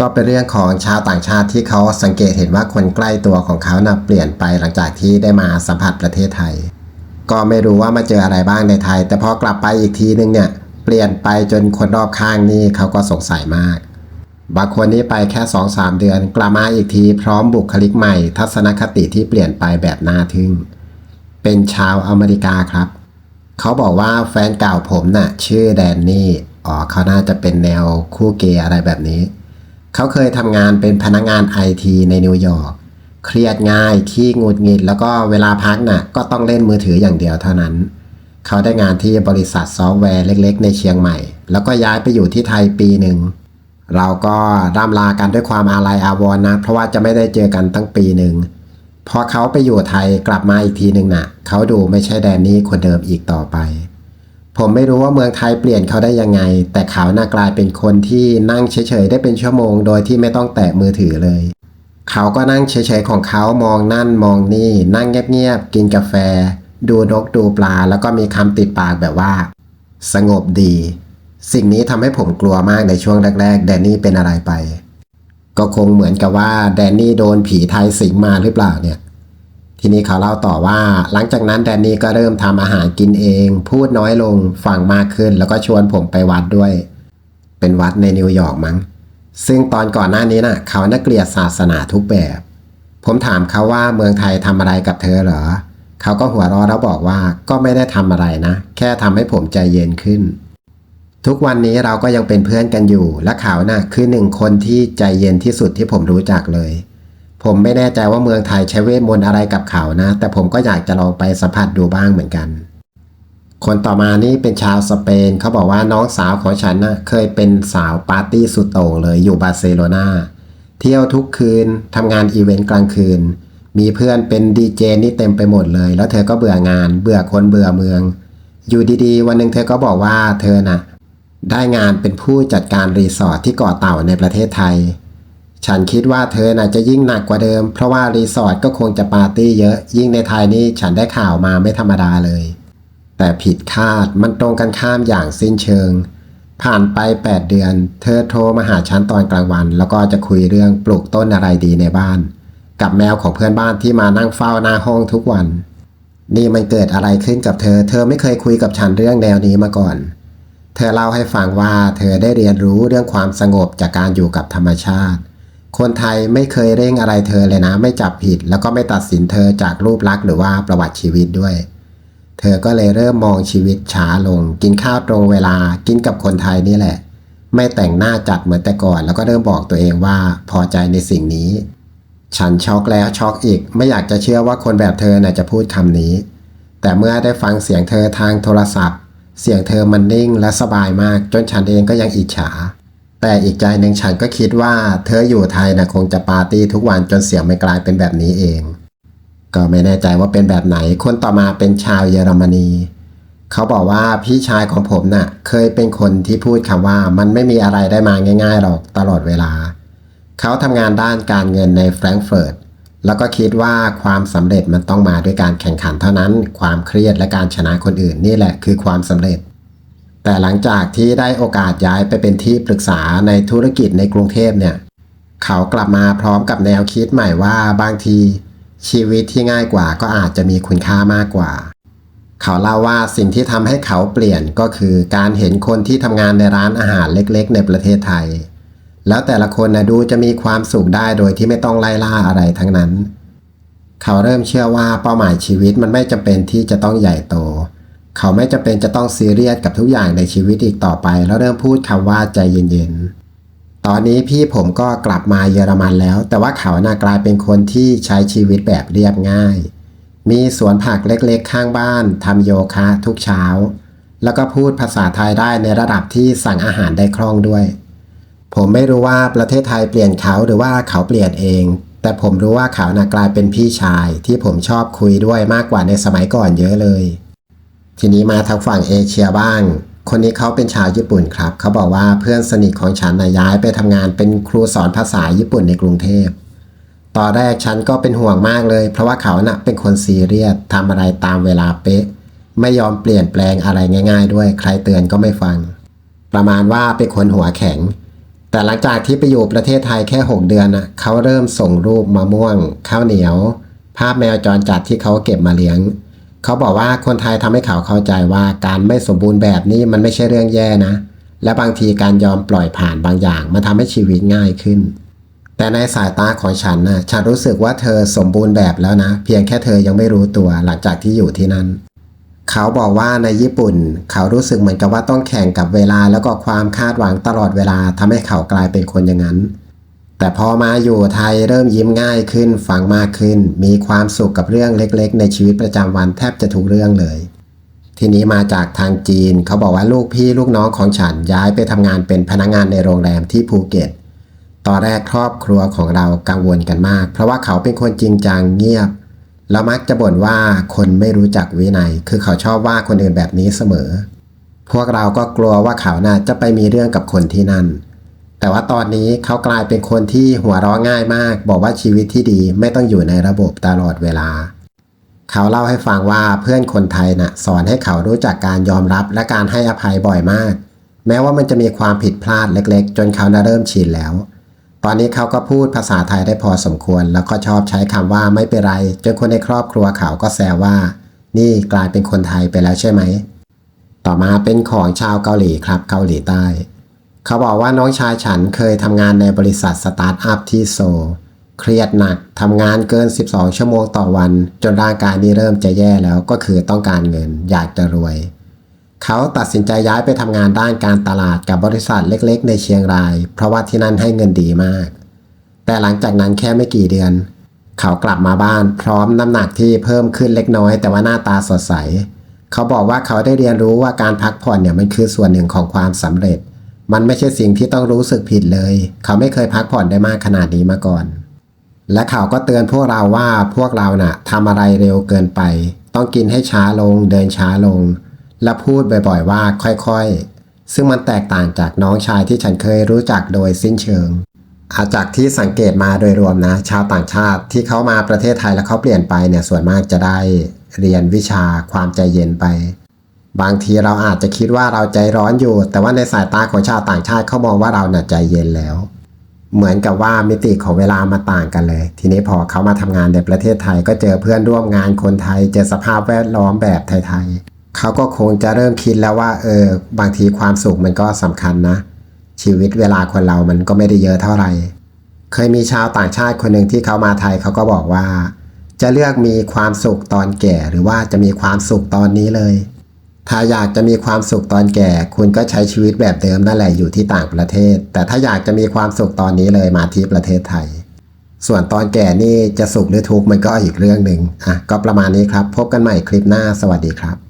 ก็เป็นเรื่องของชาวต่างชาติที่เขาสังเกตเห็นว่าคนใกล้ตัวของเขานะ่ะเปลี่ยนไปหลังจากที่ได้มาสัมผัสประเทศไทย ก็ไม่รู้ว่ามาเจออะไรบ้างในไทย แต่พอกลับไปอีกทีนึงเนี่ยเปลี่ยนไปจนคนรอบข้างนี่เขาก็สงสัยมาก บางคนนี่ไปแค่2-3เดือนกลับมาอีกทีพร้อมบุคลิกใหม่ ทัศนคติที่เปลี่ยนไปแบบน่าทึ่ง เป็นชาวอเมริกาครับ เขาบอกว่าแฟนเก่าผมน่ะชื่อแดนนี่อ๋อเขาน่าจะเป็นแนวคู่เกย์อะไรแบบนี้ เขาเคยทำงานเป็นพนักงานไอทีในนิวยอร์ก เครียดง่าย ขี้งุดหงิด แล้วก็เวลาพักน่ะก็ต้องเล่นมือถืออย่างเดียวเท่านั้น เขาได้งานที่บริษัทซอฟต์แวร์เล็กๆ ในเชียงใหม่ แล้วก็ย้ายไปอยู่ที่ไทยปีหนึ่ง เราก็ร่ำลากันด้วยความอาลัยอาวรณ์นะ เพราะว่าจะไม่ได้เจอกันตั้งปีหนึ่ง พอเขาไปอยู่ไทยกลับมาอีกทีหนึ่งน่ะ เขาดูไม่ใช่แดนนี่คนเดิมอีกต่อไป ผมไม่รู้ว่าเมืองไทยเปลี่ยนเขาได้ยังไง แต่เขาน่ากลายเป็นคนที่นั่งเฉยๆได้เป็นชั่วโมง โดยที่ไม่ต้องแตะมือถือเลย เขาก็นั่งเฉยๆของเขามองนั่นมองนี่ นั่งเงียบๆกินกาแฟ ดูนกดูปลา แล้วก็มีคำติดปากแบบว่า สงบดี สิ่งนี้ทำให้ผมกลัวมากในช่วงแรกๆแดนนี่เป็นอะไรไป ก็คงเหมือนกับว่าแดนนี่โดนผีไทยสิงมาหรือเปล่าเนี่ย ทีนี้เขาเล่าต่อว่า หลังจากนั้นแดนนี่ก็เริ่มทำอาหารกินเอง พูดน้อยลงฟังมากขึ้น แล้วก็ชวนผมไปวัดด้วย เป็นวัดในนิวยอร์กมั้ง ซึ่งตอนก่อนหน้านี้น่ะ เขาน่าเกลียดศาสนาทุกแบบ ผมถามเขาว่าเมืองไทยทำอะไรกับเธอเหรอ เขาก็หัวเราะแล้วบอกว่าก็ไม่ได้ทำอะไรนะ แค่ทำให้ผมใจเย็นขึ้น ทุกวันนี้เราก็ยังเป็นเพื่อนกันอยู่ และเขาน่ะคือหนึ่งคนที่ใจเย็นที่สุดที่ผมรู้จักเลย ผมไม่แน่ใจว่าเมืองไทยใช้เวทมนต์อะไรกับเขานะ แต่ผมก็อยากจะลองไปสัมผัสดูบ้างเหมือนกัน คนต่อมานี่เป็นชาวสเปนเขาบอกว่าน้องสาวของฉันนะเคยเป็นสาวปาร์ตี้สุดโต่งเลยอยู่บาร์เซโลนาเที่ยวทุกคืนทำงานอีเวนต์กลางคืน มีเพื่อนเป็นดีเจนี่เต็มไปหมดเลย แล้วเธอก็เบื่องาน เบื่อคนเบื่อเมือง อยู่ดีๆ วันหนึ่งเธอก็บอกว่าเธอน่ะได้งานเป็นผู้จัดการรีสอร์ทที่เกาะเต่าในประเทศไทย ฉันคิดว่าเธอน่ะจะยิ่งหนักกว่าเดิม เพราะว่ารีสอร์ทก็คงจะปาร์ตี้เยอะ ยิ่งในไทยนี่ฉันได้ข่าวมาไม่ธรรมดาเลย แต่ผิดคาดมันตรงกันข้ามอย่างสิ้นเชิง ผ่านไป 8 เดือน เธอโทรมาหาฉันตอนกลางวัน แล้วก็จะคุยเรื่องปลูกต้นอะไรดีในบ้าน กับแมวของเพื่อนบ้านที่มานั่งเฝ้าหน้าห้องทุกวัน นี่มันเกิดอะไรขึ้นกับเธอ เธอไม่เคยคุยกับฉันเรื่องแนวนี้มาก่อน เธอเล่าให้ฟังว่าเธอได้เรียนรู้เรื่องความสงบจากการอยู่กับธรรมชาติ คนไทยไม่เคยเร่งอะไรเธอเลยนะ ไม่จับผิดแล้วก็ไม่ตัดสินเธอจากรูปลักษณ์หรือว่าประวัติชีวิตด้วย เธอก็เลยเริ่มมองชีวิตช้าลง กินข้าวตรงเวลากินกับคนไทยนี่แหละ ไม่แต่งหน้าจัดเหมือนแต่ก่อน แล้วก็เริ่มบอกตัวเองว่าพอใจในสิ่งนี้ ฉันช็อกแล้วช็อกอีก ไม่อยากจะเชื่อว่าคนแบบเธอน่ะจะพูดคำนี้ แต่เมื่อได้ฟังเสียงเธอทางโทรศัพท์ เสียงเธอมันนิ่งและสบายมาก จนฉันเองก็ยังอิจฉา แต่อีกใจหนึ่งฉันก็คิดว่าเธออยู่ไทยนะคงจะปาร์ตี้ทุกวันจนเสียงไม่กลายเป็นแบบนี้เอง ก็ไม่แน่ใจว่าเป็นแบบไหน คนต่อมาเป็นชาวเยอรมนี เขาบอกว่าพี่ชายของผมน่ะ เคยเป็นคนที่พูดคำว่ามันไม่มีอะไรได้มาง่ายๆหรอกตลอดเวลา เขาทำงานด้านการเงินในแฟรงก์เฟิร์ตแล้วก็คิดว่าความสำเร็จมันต้องมาด้วยการแข่งขันเท่านั้น ความเครียดและการชนะคนอื่นนี่แหละคือความสำเร็จ แต่หลังจากที่ได้โอกาสย้ายไปเป็นที่ปรึกษาในธุรกิจในกรุงเทพเนี่ย เขากลับมาพร้อมกับแนวคิดใหม่ว่าบางที ชีวิตที่ง่ายกว่าก็อาจจะมีคุณค่ามากกว่า เขาเล่าว่าสิ่งที่ทำให้เขาเปลี่ยนก็คือการเห็นคนที่ทำงานในร้านอาหารเล็กๆ ในประเทศไทย แล้วแต่ละคนนะดูจะมีความสุขได้โดยที่ไม่ต้องไล่ล่าอะไรทั้งนั้น เขาเริ่มเชื่อว่าเป้าหมายชีวิตมันไม่จำเป็นที่จะต้องใหญ่โต เขาไม่จำเป็นจะต้องซีเรียสกับทุกอย่างในชีวิตอีกต่อไป แล้วเริ่มพูดคำว่าใจเย็นๆ ตอนนี้พี่ผมก็กลับมาเยอรมันแล้ว แต่ว่าเขาน่ากลายเป็นคนที่ใช้ชีวิตแบบเรียบง่าย มีสวนผักเล็กๆ ข้างบ้านทำโยคะทุกเช้า แล้วก็พูดภาษาไทยได้ในระดับที่สั่งอาหารได้คล่องด้วย ผมไม่รู้ว่าประเทศไทยเปลี่ยนเขาหรือว่าเขาเปลี่ยนเองแต่ผมรู้ว่าเขานะกลายเป็นพี่ชายที่ผมชอบคุยด้วยมากกว่าในสมัยก่อนเยอะเลย ทีนี้มาทางฝั่งเอเชียบ้าง คนนี้เขาเป็นชาวญี่ปุ่นครับ เขาบอกว่าเพื่อนสนิทของฉันนะย้ายไปทำงานเป็นครูสอนภาษาญี่ปุ่นในกรุงเทพตอนแรกฉันก็เป็นห่วงมากเลย เพราะว่าเขาน่ะเป็นคนซีเรียสทำอะไรตามเวลาเป๊ะ ไม่ยอมเปลี่ยนแปลงอะไรง่าย ๆ ด้วย ใครเตือนก็ไม่ฟัง ประมาณว่าเป็นคนหัวแข็ง แต่หลังจากที่ไปอยู่ประเทศไทยแค่ 6 เดือนนะเขาเริ่มส่งรูปมะม่วง ข้าวเหนียว ภาพแมวจรจัดที่เขาเก็บมาเลี้ยง เขาบอกว่าคนไทยทำให้เขาเข้าใจว่าการไม่สมบูรณ์แบบนี้มันไม่ใช่เรื่องแย่นะ และบางทีการยอมปล่อยผ่านบางอย่างมันทำให้ชีวิตง่ายขึ้น แต่ในสายตาของฉันนะฉันรู้สึกว่าเธอสมบูรณ์แบบแล้วนะ เพียงแค่เธอยังไม่รู้ตัวหลังจากที่อยู่ที่นั่นเขาบอกว่าในญี่ปุ่น เขารู้สึกเหมือนกับว่าต้องแข่งกับเวลาแล้วก็ความคาดหวังตลอดเวลาทำให้เขากลายเป็นคนอย่างนั้น แต่พอมาอยู่ไทยเริ่มยิ้มง่ายขึ้นฟังมากขึ้น มีความสุขกับเรื่องเล็กๆ ในชีวิตประจำวันแทบจะทุกเรื่องเลย ทีนี้มาจากทางจีน เขาบอกว่าลูกพี่ลูกน้องของฉันย้ายไปทำงานเป็นพนักงานในโรงแรมที่ภูเก็ตตอนแรกครอบครัวของเรากังวลกันมาก เพราะว่าเขาเป็นคนจริงจังเงียบแล้วมักจะบ่นว่าคนไม่รู้จักวินัย คือเขาชอบว่าคนอื่นแบบนี้เสมอ พวกเราก็กลัวว่าเขาน่าจะไปมีเรื่องกับคนที่นั่น แต่ว่าตอนนี้เขากลายเป็นคนที่หัวเราะง่ายมาก บอกว่าชีวิตที่ดีไม่ต้องอยู่ในระบบตลอดเวลา เขาเล่าให้ฟังว่าเพื่อนคนไทยน่ะสอนให้เขารู้จักการยอมรับและการให้อภัยบ่อยมาก แม้ว่ามันจะมีความผิดพลาดเล็กๆ จนเขาน่ะเริ่มชินแล้ว ตอนนี้เขาก็พูดภาษาไทยได้พอสมควร แล้วก็ชอบใช้คำว่าไม่เป็นไร จนคนในครอบครัวเขาก็แซวว่า นี่กลายเป็นคนไทยไปแล้วใช่ไหม ต่อมาเป็นของชาวเกาหลีครับเกาหลีใต้ เขาบอกว่าน้องชายฉันเคยทำงานในบริษัทสตาร์ทอัพที่โซ เครียดหนักทำงานเกิน 12 ชั่วโมงต่อวัน จนร่างกายนี่เริ่มจะแย่แล้วก็คือต้องการเงิน อยากจะรวย เขาตัดสินใจย้ายไปทำงานด้านการตลาดกับบริษัทเล็กๆ ในเชียงราย เพราะว่าที่นั่นให้เงินดีมาก แต่หลังจากนั้นแค่ไม่กี่เดือน เขากลับมาบ้านพร้อมน้ำหนักที่เพิ่มขึ้นเล็กน้อยแต่ว่าหน้าตาสดใส เขาบอกว่าเขาได้เรียนรู้ว่าการพักผ่อนเนี่ยมันคือส่วนหนึ่งของความสำเร็จ มันไม่ใช่สิ่งที่ต้องรู้สึกผิดเลย เขาไม่เคยพักผ่อนได้มากขนาดนี้มาก่อน และเขาก็เตือนพวกเราว่าพวกเราน่ะทำอะไรเร็วเกินไป ต้องกินให้ช้าลง เดินช้าลง และพูดบ่อยๆว่าค่อยๆ ซึ่งมันแตกต่างจากน้องชายที่ฉันเคยรู้จักโดยสิ้นเชิงอาจากที่สังเกตมาโดยรวมนะ ชาวต่างชาติที่เขามาประเทศไทยแล้วเขาเปลี่ยนไปเนี่ยส่วนมากจะได้เรียนวิชาความใจเย็นไป บางทีเราอาจจะคิดว่าเราใจร้อนอยู่ แต่ว่าในสายตาของชาวต่างชาติเขามองว่าเราน่ะใจเย็นแล้ว เหมือนกับว่ามิติของเวลามาต่างกันเลย ทีนี้พอเขามาทำงานในประเทศไทย ก็เจอเพื่อนร่วมงานคนไทย เจอสภาพแวดล้อมแบบไทยๆเขาก็คงจะเริ่มคิดแล้วว่า เออ บางทีความสุขมันก็สำคัญนะ ชีวิตเวลาคนเรามันก็ไม่ได้เยอะเท่าไหร่เคยมีชาวต่างชาติคนหนึ่งที่เขามาไทยเขาก็บอกว่า จะเลือกมีความสุขตอนแก่ หรือว่าจะมีความสุขตอนนี้เลย ถ้าอยากจะมีความสุขตอนแก่ คุณก็ใช้ชีวิตแบบเดิมนั่นแหละอยู่ที่ต่างประเทศ แต่ถ้าอยากจะมีความสุขตอนนี้เลยมาที่ประเทศไทย ส่วนตอนแก่นี่จะสุขหรือทุกข์มันก็อีกเรื่องหนึ่งอะก็ประมาณนี้ครับ พบกันใหม่คลิปหน้าสวัสดีครับ